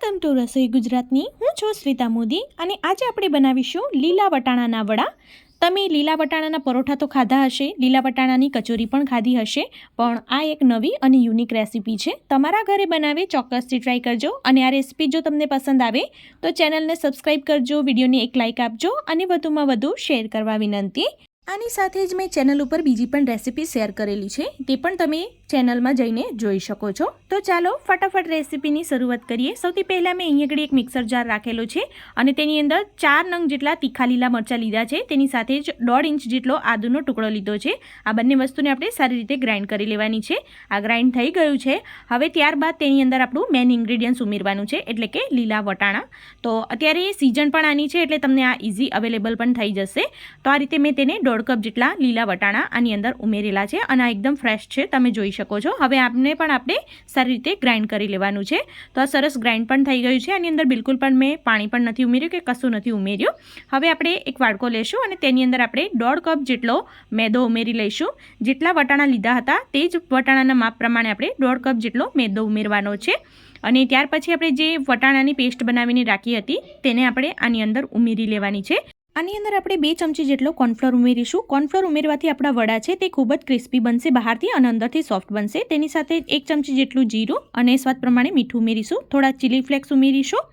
Welcome to રસોઈ ગુજરાતની. હું છું શ્વેતા મોદી અને આજે આપણે બનાવીશું લીલા વટાણાના વડા. તમે લીલા વટાણાના પરોઠા તો ખાધા હશે, લીલા વટાણાની કચોરી પણ ખાધી હશે, પણ આ એક નવી અને યુનિક રેસીપી છે. તમારા ઘરે બનાવે ચોક્કસથી ટ્રાય કરજો અને આ રેસીપી જો તમને પસંદ આવે, તો ચેનલને સબસ્ક્રાઈબ કરજો, વિડીયોને એક લાઇક આપજો અને વધુમાં વધુ શેર કરવા વિનંતી. આની સાથે જ મેં ચેનલ ઉપર બીજી પણ રેસીપી શેર કરેલી છે, તે પણ તમે ચેનલમાં જઈને જોઈ શકો છો. તો ચાલો ફટાફટ રેસીપીની શરૂઆત કરીએ. સૌથી પહેલાં મેં અહીંયા આગળ એક મિક્સર જાર રાખેલો છે અને તેની અંદર ચાર નંગ જેટલા તીખા લીલા મરચાં લીધા છે. તેની સાથે જ દોઢ ઇંચ જેટલો આદુનો ટુકડો લીધો છે. આ બંને વસ્તુને આપણે સારી રીતે ગ્રાઇન્ડ કરી લેવાની છે. આ ગ્રાઇન્ડ થઈ ગયું છે. હવે ત્યારબાદ તેની અંદર આપણું મેન ઇન્ગ્રીડિયન્ટ્સ ઉમેરવાનું છે, એટલે કે લીલા વટાણા. તો અત્યારે સિઝન પણ આની છે, એટલે તમને આ ઇઝી અવેલેબલ પણ થઈ જશે. તો આ રીતે મેં તેને દોઢ કપ જેટલા લીલા વટાણા આની અંદર ઉમેરેલા છે અને આ એકદમ ફ્રેશ છે, તમે જોઈ શકો છો. હવે આપને પણ આપણે સારી રીતે ગ્રાઇન્ડ કરી લેવાનું છે. તો આ સરસ ગ્રાઇન્ડ પણ થઈ ગયું છે. આની અંદર બિલકુલ પણ મેં પાણી પણ નથી ઉમેર્યું કે કશું નથી ઉમેર્યું. હવે આપણે એક વાડકો લેશું અને તેની અંદર આપણે દોઢ કપ જેટલો મેદો ઉમેરી લઈશું. જેટલા વટાણા લીધા હતા તે જ વટાણાના માપ પ્રમાણે આપણે દોઢ કપ જેટલો મેદો ઉમેરવાનો છે. અને ત્યાર પછી આપણે જે વટાણાની પેસ્ટ બનાવીને રાખી હતી તેને આપણે આની અંદર ઉમેરી લેવાની છે. આની અંદર આપણે બે ચમચી જેટલો કોર્નફ્લોર ઉમેરીશું. કોર્નફ્લોર ઉમેરવાથી આપણા વડા છે તે ખૂબ જ ક્રિસ્પી બનશે, બહારથી અને અંદરથી સોફ્ટ બનશે. તેની સાથે એક ચમચી જેટલું જીરું અને સ્વાદ પ્રમાણે મીઠું ઉમેરીશું. થોડા ચીલી ફ્લેક્સ ઉમેરીશું.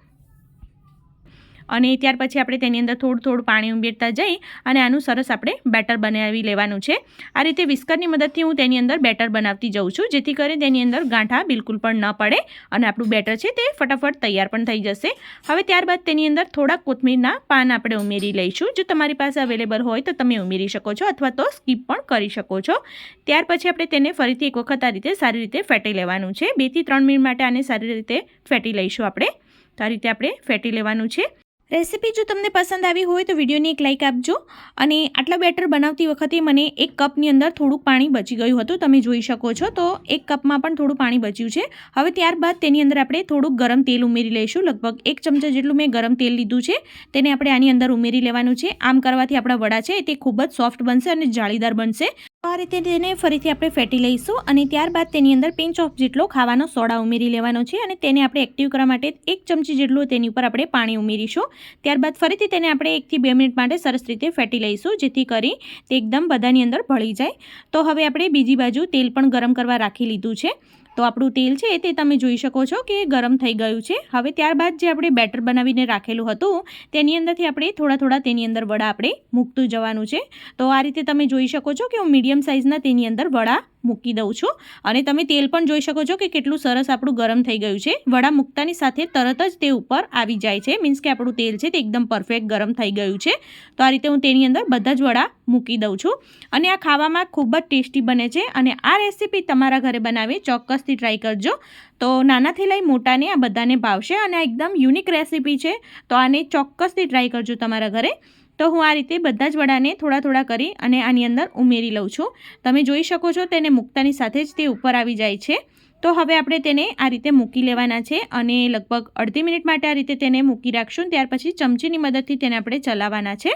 અને ત્યાર પછી આપણે તેની અંદર થોડું થોડું પાણી ઉમેરતા જઈ અને આનું સરસ આપણે બેટર બનાવી લેવાનું છે. આ રીતે વિસ્કરની મદદથી હું તેની અંદર બેટર બનાવતી જઉં છું, જેથી કરીને તેની અંદર ગાંઠા બિલકુલ પણ ન પડે અને આપણું બેટર છે તે ફટાફટ તૈયાર પણ થઈ જશે. હવે ત્યારબાદ તેની અંદર થોડાક કોથમીરના પાન આપણે ઉમેરી લઈશું. જો તમારી પાસે અવેલેબલ હોય તો તમે ઉમેરી શકો છો અથવા તો સ્કીપ પણ કરી શકો છો. ત્યાર પછી આપણે તેને ફરીથી એક વખત આ રીતે સારી રીતે ફેટી લેવાનું છે. બેથી ત્રણ મિનિટ માટે આને સારી રીતે ફેટી લઈશું આપણે. તો આ રીતે આપણે ફેટી લેવાનું છે. રેસીપી જો તમને પસંદ આવી હોય તો વિડીયોને એક લાઇક આપજો અને આટલા બેટર બનાવતી વખતે મને એક કપની અંદર થોડુંક પાણી બચી ગયું હતું, તમે જોઈ શકો છો. તો એક કપમાં પણ થોડું પાણી બચ્યું છે. હવે ત્યારબાદ તેની અંદર આપણે થોડુંક ગરમ તેલ ઉમેરી લઈશું. લગભગ એક ચમચા જેટલું મેં ગરમ તેલ લીધું છે. તેને આપણે આની અંદર ઉમેરી લેવાનું છે. આમ કરવાથી આપણા વડા છે તે ખૂબ જ સોફ્ટ બનશે અને જાળીદાર બનશે. આ રીતે તેને ફરીથી આપણે ફેટી લઈશું અને ત્યારબાદ તેની અંદર પિંચ ઓફ જેટલો ખાવાનો સોડા ઉમેરી લેવાનો છે અને તેને આપણે એક્ટિવ કરવા માટે એક ચમચી જેટલું તેની ઉપર આપણે પાણી ઉમેરીશું. ત્યારબાદ ફરીથી તેને આપણે એકથી બે મિનિટ માટે સરસ રીતે ફેટી લઈશું, જેથી કરી તે એકદમ બધાની અંદર ભળી જાય. તો હવે આપણે બીજી બાજુ તેલ પણ ગરમ કરવા રાખી લીધું છે. તો આપણું તેલ છે તે તમે જોઈ શકો છો કે ગરમ થઈ ગયું છે. હવે ત્યારબાદ જે આપણે બેટર બનાવીને રાખેલું હતું, તેની અંદરથી આપણે થોડા થોડા તેની અંદર વડા આપણે મૂકતું જવાનું છે. તો આ રીતે તમે જોઈ શકો છો કે હું મીડિયમ સાઇઝના તેની અંદર વડા મૂકી દઉં છું. અને તમે તેલ પણ જોઈ શકો છો કે કેટલું સરસ આપણું ગરમ થઈ ગયું છે. વડા મૂકતાની સાથે તરત જ તે ઉપર આવી જાય છે. મીન્સ કે આપણું તેલ છે તે એકદમ પરફેક્ટ ગરમ થઈ ગયું છે. તો આ રીતે હું તેની અંદર બધા જ વડા મૂકી દઉં છું. અને આ ખાવામાં ખૂબ જ ટેસ્ટી બને છે. અને આ રેસીપી તમારા ઘરે બનાવી ચોક્કસથી ટ્રાય કરજો. તો નાનાથી લઈ મોટાને આ બધાને ભાવશે. અને આ એકદમ યુનિક રેસીપી છે. તો આને ચોક્કસથી ટ્રાય કરજો તમારા ઘરે. તો હું આ રીતે બધા જ વડાને થોડા થોડા કરી અને આની અંદર ઉમેરી લઉં છું. તમે જોઈ શકો છો તેને મૂકતાની સાથે જ તે ઉપર આવી જાય છે. તો હવે આપણે તેને આ રીતે મૂકી લેવાના છે અને લગભગ અડધી મિનિટ માટે આ રીતે તેને મૂકી રાખશું. ત્યાર પછી ચમચીની મદદથી તેને આપણે ચલાવવાના છે.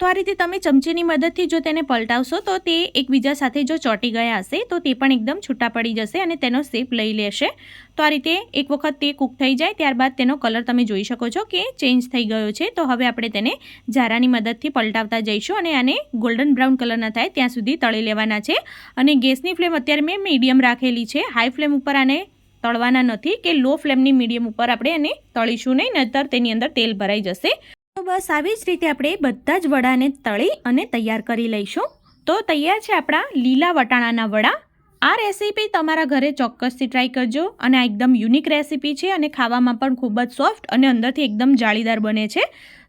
તો આ રીતે તમે ચમચીની મદદથી જો તેને પલટાવશો, તો તે એકબીજા સાથે જો ચોંટી ગયા હશે, તો તે પણ એકદમ છૂટા પડી જશે અને તેનો શેપ લઈ લેશે. તો આ રીતે એક વખત તે કૂક થઈ જાય, ત્યારબાદ તેનો કલર તમે જોઈ શકો છો કે ચેન્જ થઈ ગયો છે. તો હવે આપણે તેને ઝારાની મદદથી પલટાવતા જઈશું અને આને ગોલ્ડન બ્રાઉન કલરના થાય, ત્યાં સુધી તળી લેવાના છે. અને ગેસની ફ્લેમ અત્યારે મેં મીડિયમ રાખેલી છે. હાઈ ફ્લેમ ઉપર આને તળવાના નથી કે લો ફ્લેમની મીડિયમ ઉપર આપણે એને તળીશું નહીં, નહીતર તેની અંદર તેલ ભરાઈ જશે. બસ આવી જ રીતે આપણે બધા જ વડાને તળી અને તૈયાર કરી લઈશું. તો તૈયાર છે આપણા લીલા વટાણાના વડા. આ રેસીપી તમારા ઘરે ચોક્કસથી ટ્રાય કરજો અને આ એકદમ યુનિક રેસીપી છે અને ખાવામાં પણ ખૂબ જ સોફ્ટ અને અંદરથી એકદમ જાળીદાર બને છે.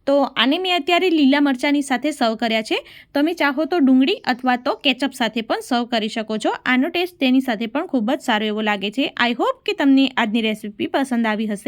તો આને મેં અત્યારે લીલા મરચાંની સાથે સર્વ કર્યા છે. તમે ચાહો તો ડુંગળી અથવા તો કેચઅપ સાથે પણ સર્વ કરી શકો છો. આનો ટેસ્ટ તેની સાથે પણ ખૂબ જ સારો એવો લાગે છે. આઈ હોપ કે તમને આજની રેસીપી પસંદ આવી હશે.